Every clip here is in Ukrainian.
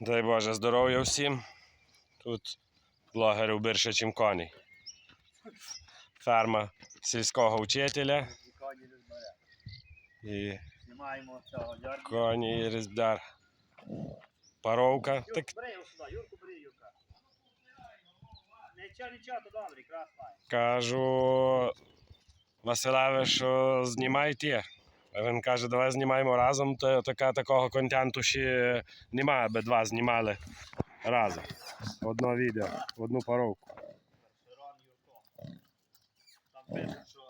Дай Боже здоров'я всім. Тут блогери більше, ніж коней. Ферма сільського вчителя Коні і Знімаємо цього коні і різбдар. Паровка. Так Юрку, бери Юрка. Нічого, нічого, то добре, якраз кажу Василеве, що знімайте. Він каже, давай знімаємо разом, то така, такого контенту ще немає, аби два знімали разом. Одно відео, одну паровку. Там пишуть, що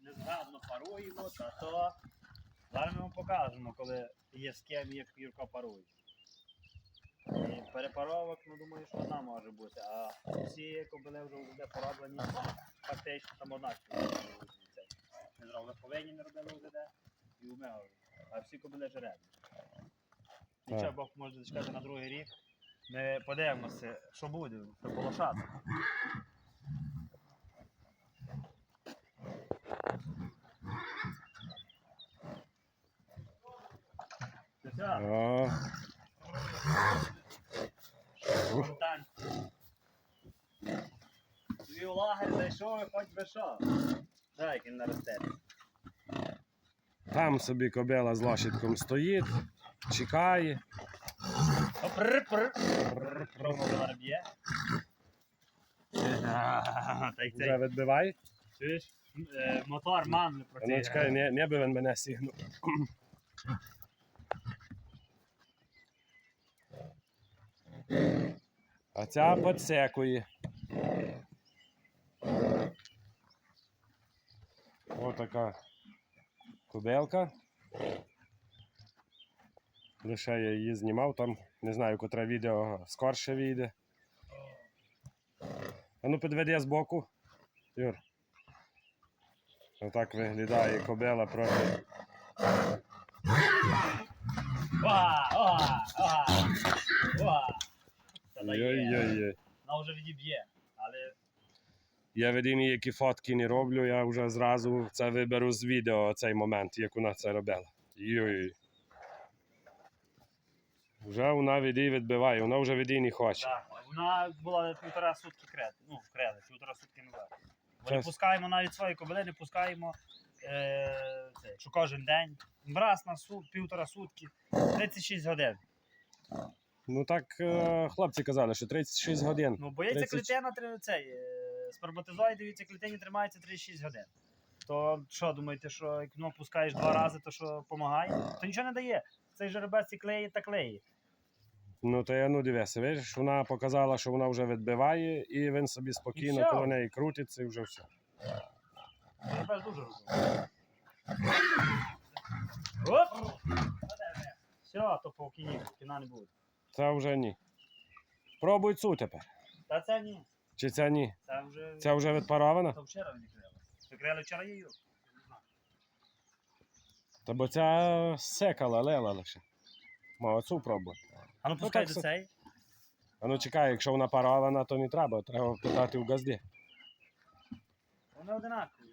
незгадно паруємо, та то зараз ми вам покажемо, коли є з ким, як Юрко парує. І перепаровок, ну думаю, що одна може бути, а всі кобили вже буде пороблені, фактично там одна не зробили повинні не робили УЗД і умели. А всі кобили жеребні. Нічого, Бог може зачекати на другий рік. Ми подивимося, що буде, що полошати. Це все. О. Твій лагерь зайшов і хоч би що. Дай, як він наросте. Там собі кобила з лошадком стоїть, чекає. Вже відбивай. чуєш, е, мотор ман про Ну, чекай, не, не би він мене сігнув. А ця подсекує. Отака кубелка. Лише я її знімав там, не знаю, котре відео скорше вийде. А ну підведи збоку. Юр. Отак виглядає кобила проти. Ой-ой-ой. Вона вже відіб'є, але Я від ніякі фотки не роблю, я вже зразу це виберу з відео цей момент, як вона це робила. Йой. Вже вона від її відбиває, вона вже від її не хоче. да, вона була півтора сутки крет. Ну, крели, півтора сутки назад. Ми не пускаємо навіть свої кобили, не пускаємо е, це, що кожен день. Раз на су, півтора сутки, 36 годин. Ну так е, хлопці казали, що 36 годин. Ну, бо 30. клітина три- цей, е, сперматозоїди в яйця клітині тримається 36 годин. То що думаєте, що як ну, пускаєш два рази, то що допомагає? То нічого не дає. Цей жеребець і клеїть та клеїть. Ну то я ну дивися, видиш, вона показала, що вона вже відбиває, і він собі спокійно все. коло неї крутиться і вже все. Жеребець дуже розумний. Оп! Все, то по кіні, кіна не буде. Це вже ні. Пробуй цю тепер. Та це ні. Чи це ні? Це вже. Ця вже відпарована? То вчора не крили. Ви крили вчора її? Та бо ця секала, лела лише. Ма оцю пробуй. А ну Ну, пускай до цей. А ну чекай, якщо вона парована, то не треба, треба питати в газді. Вони одинакові.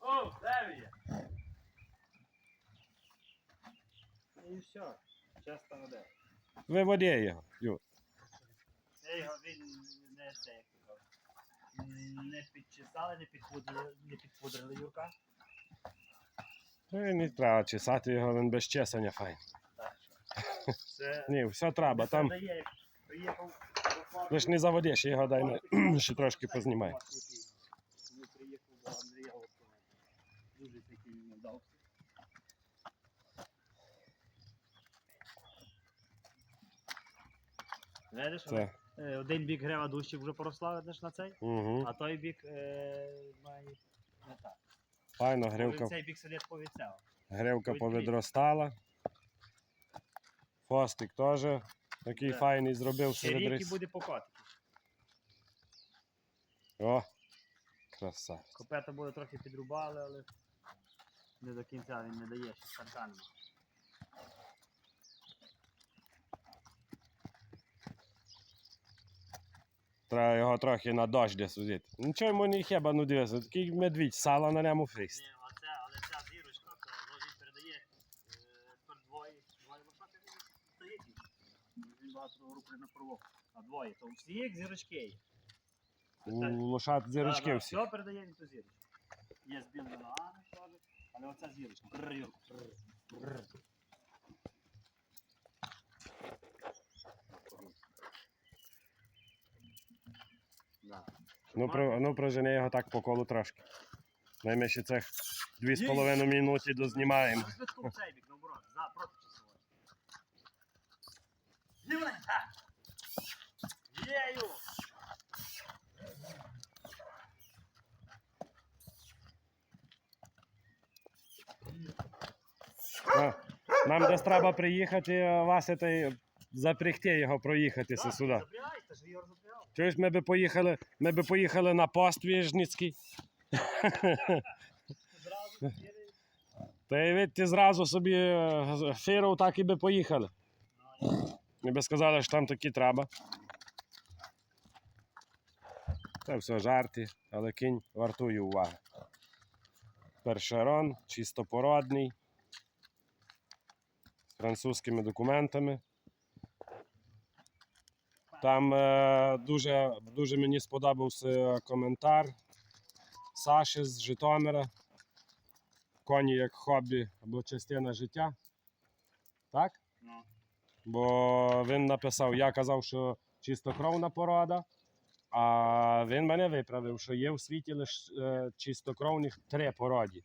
О, де є? І все. Часто воде. Виводі його, Юр. Це його він не це як його. Не підчесали, не підпудрили, не підпудрили Юрка. Ну, і Не треба чесати його, він без чесання файн. Так що. Це Ні, все треба, там дає, як приїхав. лиш не заводиш, його дай на... ще трошки познімай. Ми приїхав до Андрія Лоткова. Дуже такий він вдався. Видиш, Це. е, один бік грева дужче вже поросла, видиш на цей, Угу. а той бік е, має не так. Файно, гривка, цей бік сидить повіцяв. гривка повідростала. Фостик теж такий Так. файний зробив, що Ще рік і буде покотики. О, краса. Копета буде трохи підрубали, але не до кінця він не дає ще стакан. Треба його трохи на дощ десь взяти. Нічого йому не хіба, ну дивися, такий медвідь, сало на ньому фріст. Ні, оце, але ця зірочка, це передає е, двоє, двоє він багато рухає на провок. А двоє. То у всіх зірочки є. У зірочки Да, да, всі. Все передає він ту зірочку. Є з білими ногами але оця зірочка. Бррр, бррр, бррр. Ну, про, ну прожени його так по колу трошки. Най ми ще цих дві з дознімаємо. Ось в цей бік, наоборот, за, проти часової. Юля! Єю! А, нам десь треба приїхати, е, Вася, та й запрягти його проїхатися сюди. Запрягайся, ж. Чуєш, ми би поїхали, ми би поїхали на пост Віжницький. Та й видите, зразу собі е, фіру так і би поїхали. Ми би сказали, що там такі треба. Це все жарти, але кінь вартує уваги. Першерон, чистопородний, з французькими документами. Там е, дуже, дуже мені сподобався коментар Саші з Житомира. Коні як хобі або частина життя. Так? Ну, Бо він написав, я казав, що чистокровна порода, а він мене виправив, що є в світі лише е, чистокровних три породі.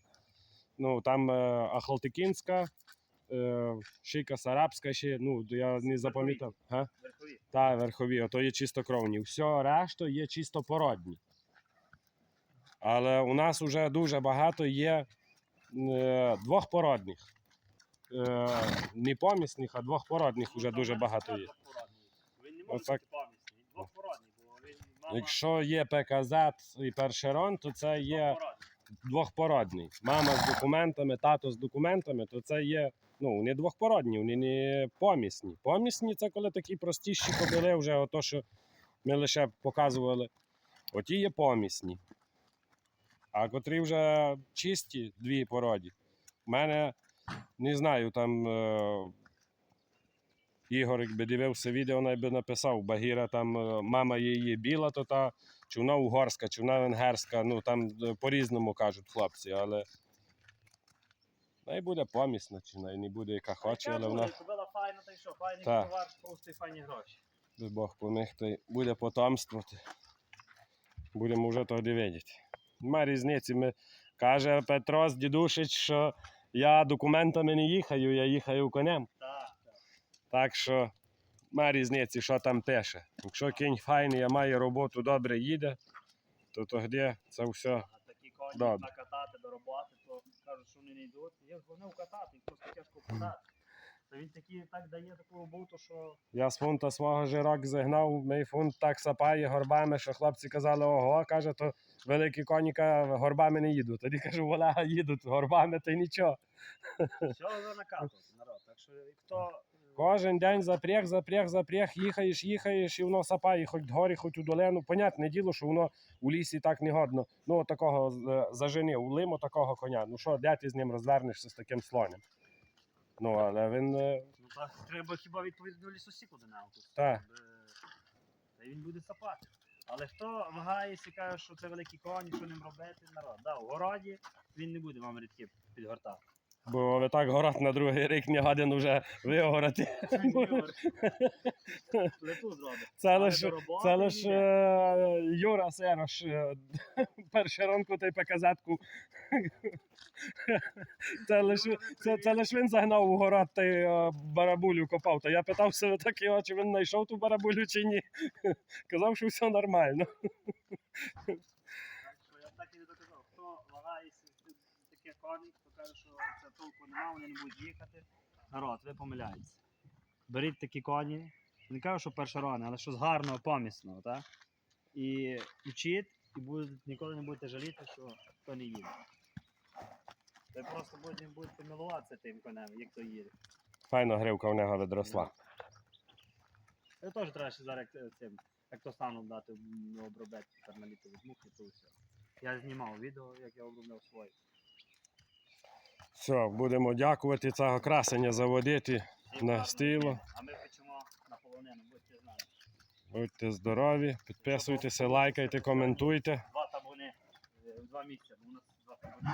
Ну, там е, Ахалтикінська, е, Шика Сарабська ще, ну, я не запам'ятав. Верхові. Та, верхові, ото є чистокровні. Все решта є чистопородні. Але у нас вже дуже багато є е, двохпородних. Е, не помісних, а двохпородних вже дуже багато є. Він не може Оцак. бути помісний, він двохпородний, бо мама Якщо є ПКЗ і першерон, то це є двохпородний. Мама з документами, тато з документами, то це є. Ну, вони двохпородні, вони не помісні. Помісні це коли такі простіші кобили, вже ото, що ми лише показували. Оті є помісні. А котрі вже чисті дві породі. У мене не знаю, там е, Ігор, якби дивився відео, найби написав, Багіра там е, мама її біла, то та чи вона угорська, чи вона венгерська, ну там е, по-різному кажуть хлопці, але най буде чи най не буде яка хоче, але вона, Кобила файна, та й що, файний товар, пусти файні гроші. дай Бог поміг, то й буде потомствувати. Будемо вже тоді видіти. Нема різниці. Ми, каже Петро з дідушич, що я документами не їхаю, я їхаю конем. Так, так. Так що нема різниці, що там пише. Якщо кінь файний, а має роботу добре їде, то тоді це все. А такі коні Добре. накатати до роботи, то кажуть, що вони не йдуть. Їх вони вкатати, їх просто тяжко вкатати. Та він такі так дає таку роботу, що Я з фунта свого жирок загнав, мій фунт так сапає горбами, що хлопці казали, ого, каже, то великі коніка горбами не їдуть. Тоді кажу, Олега їдуть горбами, то й нічого. все вже накатувати народ. Так що хто Кожен день запряг, запряг, запряг, їхаєш, їхаєш, і воно сапає, хоч вгорі, хоч у долину. Понятне діло, що воно у лісі так не годно. Ну, такого е, зажени, у лиму такого коня. Ну що, де ти з ним розвернешся з таким слонем? Ну, але він. е, Ну, так, треба хіба відповідно лісосіку до нього. Так. Та він буде сапати. Але хто вагається і каже, що це великий конь, що ним робити, народ. Да, у городі він не буде вам рідки підгортати. Бо ви так город на другий рік не годин вже вигорати. Це лише це лиш е, Юра Серош. е, Перший ранку той показатку. Це лиш, це, це лиш він загнав у город та е, барабулю копав. Та я питав себе такі очі, він знайшов ту барабулю чи ні. Казав, що все нормально. Так що я так і не доказав. Хто вагається з таких коней, хто каже, що це вони не будуть їхати. Народ, ви помиляєтеся. Беріть такі коні. Не кажу, що першорони, але щось гарного, помісного, так? І вчіть, і будете, ніколи не будете жаліти, що хто не їде. Ви просто будете, будете милуватися тим конем, як то їде. Файно гривка в нього відросла. Це теж треба ще зараз е, цим, як то стану дати обробити тепер на літо від мухи, то все. Я знімав відео, як я обробляв свої. Все, будемо дякувати цього красення заводити на стіло. А ми хочемо на полонину, будьте знати. Будьте здорові, підписуйтеся, лайкайте, коментуйте. Два табуни, е, два місця, бо у нас два табуни.